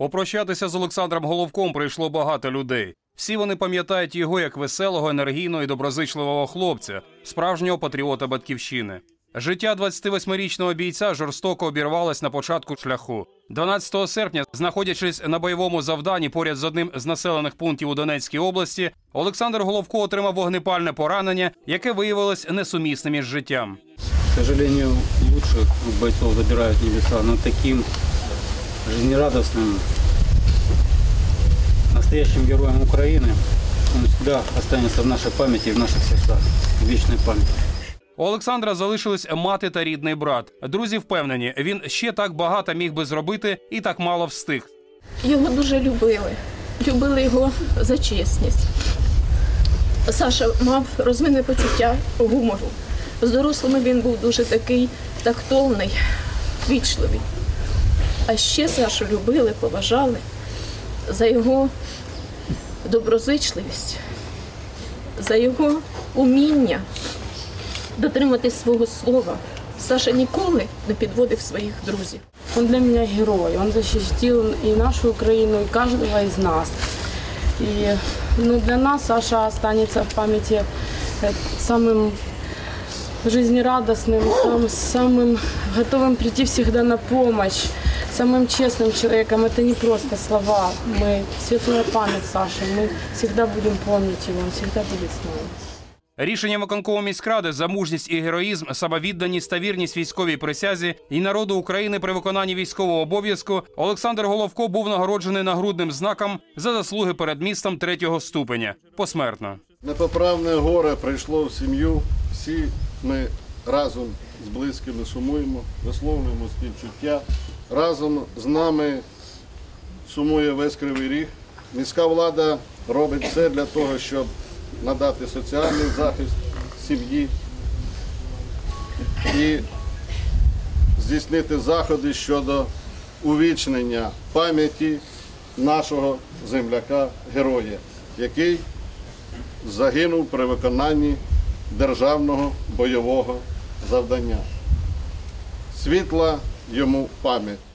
Попрощатися з Олександром Головком прийшло багато людей. Всі вони пам'ятають його як веселого, енергійного і доброзичливого хлопця, справжнього патріота батьківщини. Життя 28-річного бійця жорстоко обірвалось на початку шляху. 12 серпня, знаходячись на бойовому завданні поряд з одним з населених пунктів у Донецькій області, Олександр Головко отримав вогнепальне поранення, яке виявилось несумісним із життям. К сожалению, лучших бойцов забирают небеса, но таким жизнерадостным, настоящим героем Украины он всегда останется в нашей памяти и в наших сердцах. Вечной памяти. У Олександра залишились мати та рідний брат. Друзі впевнені, він ще так багато міг би зробити і так мало встиг. Його дуже любили. Любили його за чесність. Саша мав розвинене почуття гумору. З дорослими він був дуже такий тактовний, вічливий А ще Сашу любили, поважали за його доброзичливість, за його уміння дотриматись свого слова. Саша ніколи не підводив своїх друзів. Он для меня герой. Он защитил и нашу Украину, и каждого из нас. И ну, для нас Саша останется в памяти э, самым жизнерадостным, сам- самым готовым прийти всегда на помощь, самым честным человеком. Это не просто слова. Мы светлая память Саши. Мы всегда будем помнить его. Он всегда будет с нами. Рішенням виконкому міськради за мужність і героїзм, самовідданість та вірність військовій присязі і народу України при виконанні військового обов'язку Олександр Головко був нагороджений нагрудним знаком за заслуги перед містом третього ступеня посмертно. Непоправне горе прийшло в сім'ю. Всі ми разом з близькими сумуємо, висловлюємо співчуття. Разом з нами сумує весь кривий ріг. Міська влада робить все для того, щоб надати соціальний захист сім'ї і здійснити заходи щодо увічнення пам'яті нашого земляка-героя, який загинув при виконанні державного бойового завдання. Світла йому пам'ять.